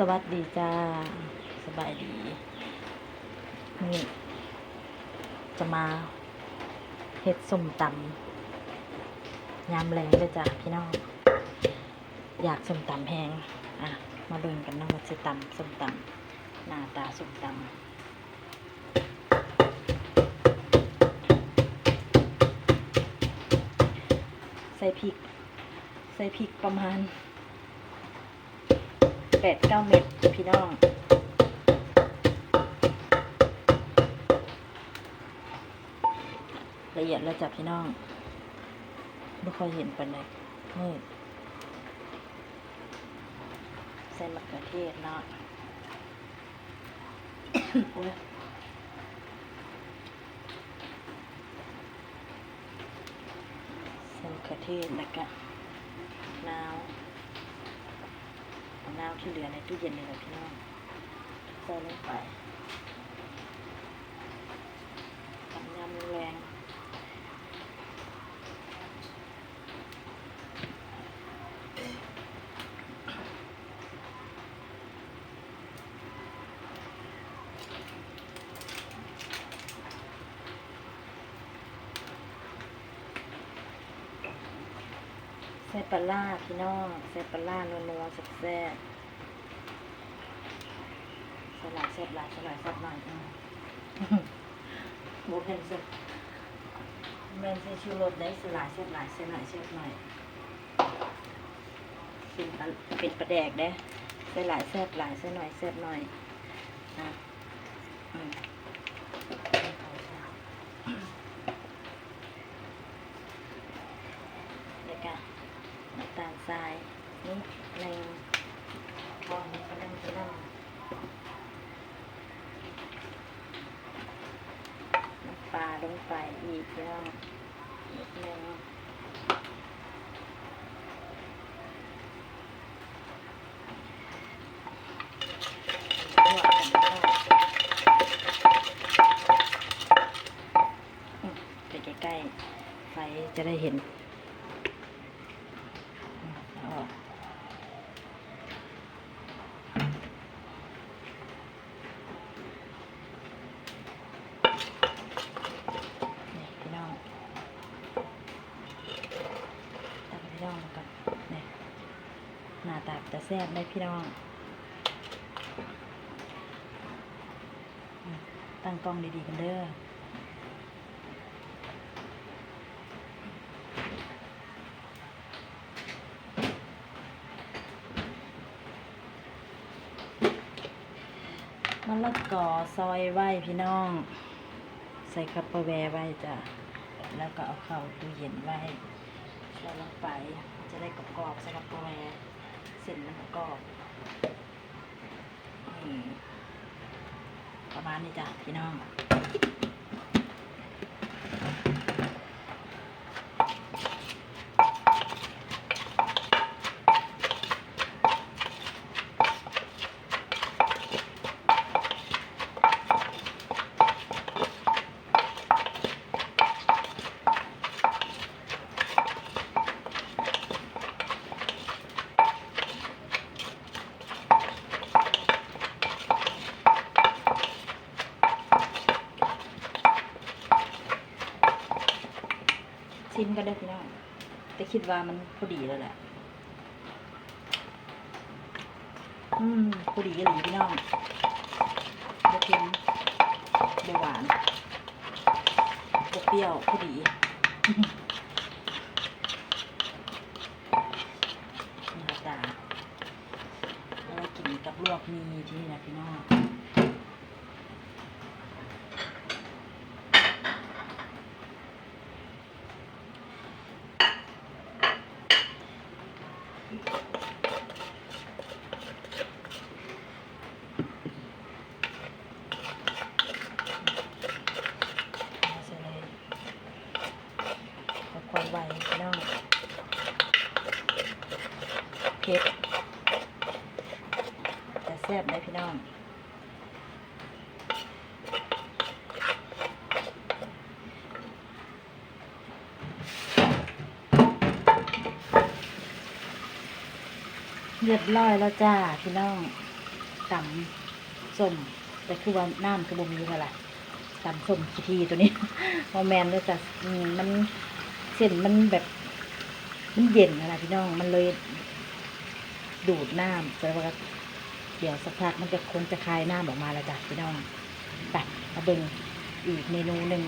สวัสดีจ้า สบายดีนี่จะมาเฮ็ดส้มตำยามแรงเลยจ้ะพี่น้อง อยากส้มตำแห้งอะ มาเบิ่งกันเนาะว่าจะตำส้มตำหน้าตาส้มตำใส่พริก ใส่พริกประมาณ ปดเก้าเม็ดพี่น้องละเอียดแล้วจ้ะพี่น้องไม่ค่อยเห็นปันเลยนี่ใส่มะเขือเทศเนาะโอ้ยใส่มะเขือเทศแล้วก็นา วมะนาวที่เหลือในตู้เย็นนี่แหละพี่น้องใส่ลงไปทำยำแรงใส่ปลาร้าพี่น้องใส่ปลาร้านัวๆแซ่บๆสลายแซ่บหลายสลายแซ่บหน่อยอืมโบเพ็นเซ่บแมนซีชูรสได้สลายแซ่บหลายสลายแซ่บหน่อยเป็นเป็นปลาแดกได้สลายแซ่บหลายแซ่บหน่อยแซ่บหน่อยนะอืมเดี๋ยวกันน้ำตาลทรายนิดหนึ่งพอนี้ก็เริ่มจะเริ่ม น้ำป ลงไปอีกย่างนิดนึงลวกกันลวกอืมไปใกล้ๆ ไฟจะได้เห็นอืมเอาออกนี่พี่น้องตักพี่น้องมาก่อนนี่หน้าตาจะ แซ่บได้พี่น้อง ตั้งกล้องดีๆกันเด้อมะละกอซอยไว้พี่น้อง ใส่คัปเปอร์แวร์ไว้จ้ะ แล้วก็เอาเข้าตู้เย็นไว้ใส่ลงไปจะได้กรอบๆใส่คัปเปอร์แวร์ เส้นนะคะก็ประมาณนี้จ้ะพี่น้อง ชิมก็ได้พี่น้องแต่คิดว่ามันพอดีแล้วแหละ อืมพอดีกันหลีพี่น้องบวเค็มบวหวานบวเปรี้ยวพอดีนี่ละจ้าแล้วกินกับลวกมีที่นี่นะพี่น้อง เอาใส่เลยกับความไวพี่น้อง เผ็ดแต่แซ่บเลยพี่น้องเรียบร้อยแล้วจ้าพี่น้องตำส้มแต่คือว่าน้ำคือบ่มีค่ะล่ะตำส้มขี้ทีตัวนี้พอแมนเลยจ้ะมันเส้นมันแบบมันเย็นนะนะพี่น้อง มันเลย ดูดน้ำแต่ว่าเดี๋ยวสักพักมันจะคงจะคายน้ำออกมาแล้วจ้ะพี่น้องไปมาเบิ่งอีกเมนูหนึ่ง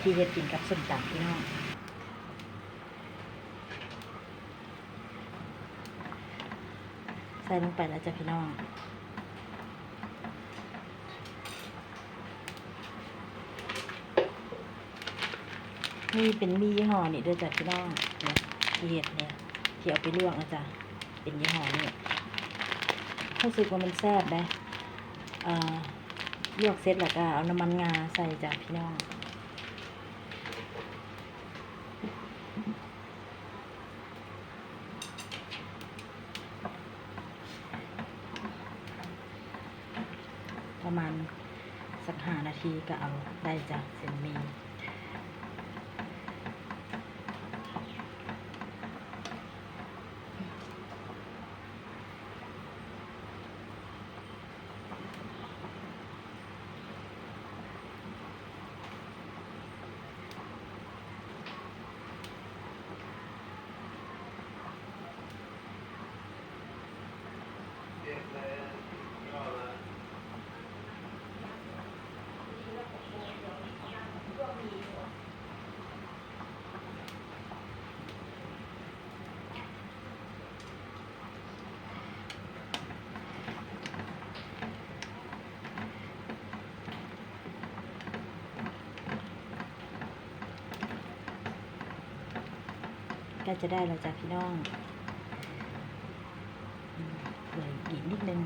ที่เฮ็ดกินกับส้มตำพี่น้องใส่ลงไปแล้วจ้ะพี่น้องนี่เป็นมียี่ห้อนี่ด้อจ้ะพี่น้องเนี่ยที่เห็ดเนี่ยที่เอาไปลวกนะจ๊ะ เป็นยี่ห้อนี่รู้สึกว่ามันแซ่บได้อ่าลวกเสร็จแล้วก็เอาน้ำมันงาใส่จ้ะพี่น้องประมาณสักห้านาทีก็เอาได้จ้ะเส้นมี ใก็จะได้แล้วจ้ะพี่น้องอืมเหลืออีกนิดนึง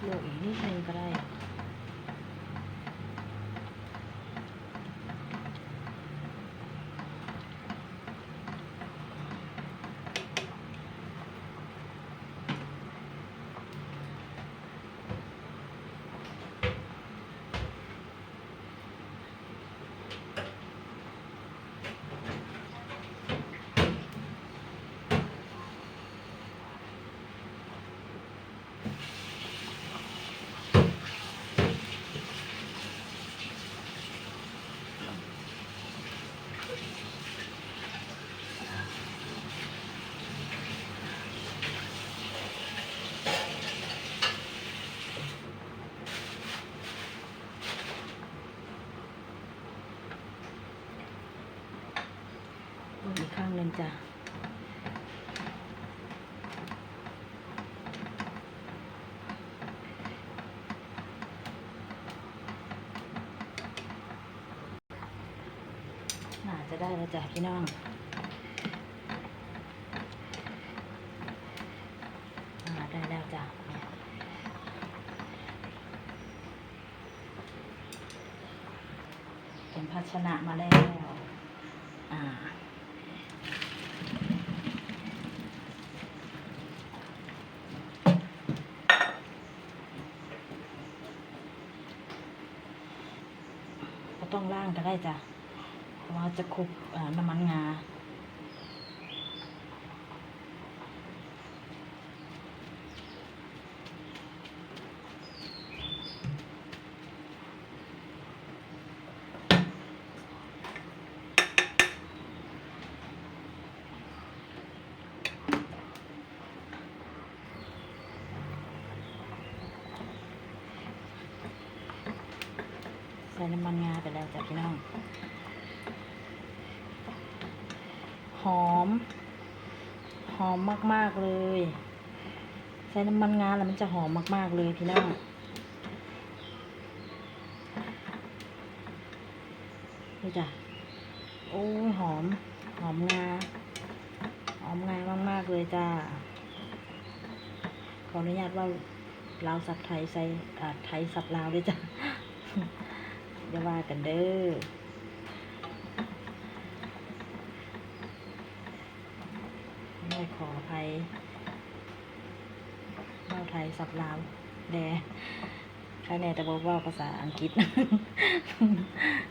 เหลืออีกนิดนึงก็ได้ อีก ข้างหนึ่งจ้ะน่าจะได้แล้วจ้ะพี่น้องได้แล้วจ้ะเป็นภาชนะมาแล้ว อ่า ก็ ต้องล่างก็ได้จ้ะเพราะว่าจะคลุกน้ำมันงา ส่น้ำมันงาไปแล้วจ้ะพี่น้องหอม หอมมากๆเลย ใส่น้ำมันงาแล้วมันจะหอมมาก ๆเลยพี่น้องนี่จ้ะโอ้ยหอม หอมงา หอมงามาก ๆ เลยจ้า ขออนุญาตว่าลาวสับไทยใส่ไทยสับลาวด้วยจ้ะ อย่าว่ากันเด้อไม่ขออภัยเว้าไทยสับลาวแดใครแน่แต่บอกว่าภาษาอังกฤษ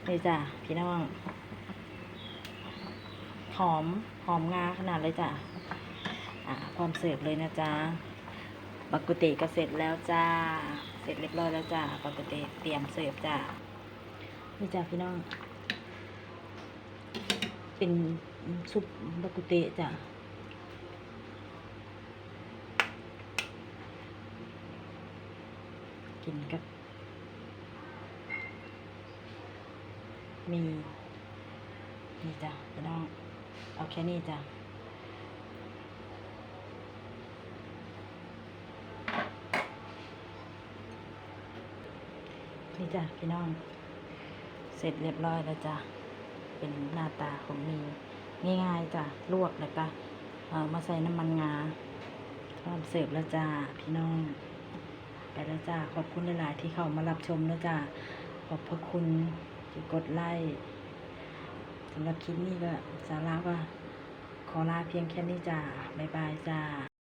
นี่จ้ะพี่น้อง หอม หอมงาขนาดเลยจ้ะ อ่าพร้อมเสิร์ฟเลยนะจ๊ะบักกุเตก็เสร็จแล้วจ้า เสร็จเรียบร้อยแล้วจ้าบักกุเตเตรียมเสิร์ฟจ้า นี่จ้ะพี่น้อง เป็นซุปบักกุเตจ้ะกินกับ มี นี่จ้ะพี่น้อง เอาแค่นี้จ้ะนี่จ้ะพี่น้อง เสร็จเรียบร้อยแล้วจ้ะ เป็นหน้าตาของมีง่ายๆจ้ะ ลวกแล้วก็มาใส่น้ำมันงาพร้อมเสิร์ฟแล้วจ้าพี่น้อง ไปแล้วจ้าขอบคุณหลายๆที่เข้ามารับชมนะจ้าขอบพระคุณที่กดไลค์สำหรับคลิปนี้ก็สาระก็ขอลาเพียงแค่นี้จ้าบ๊ายบายจ้า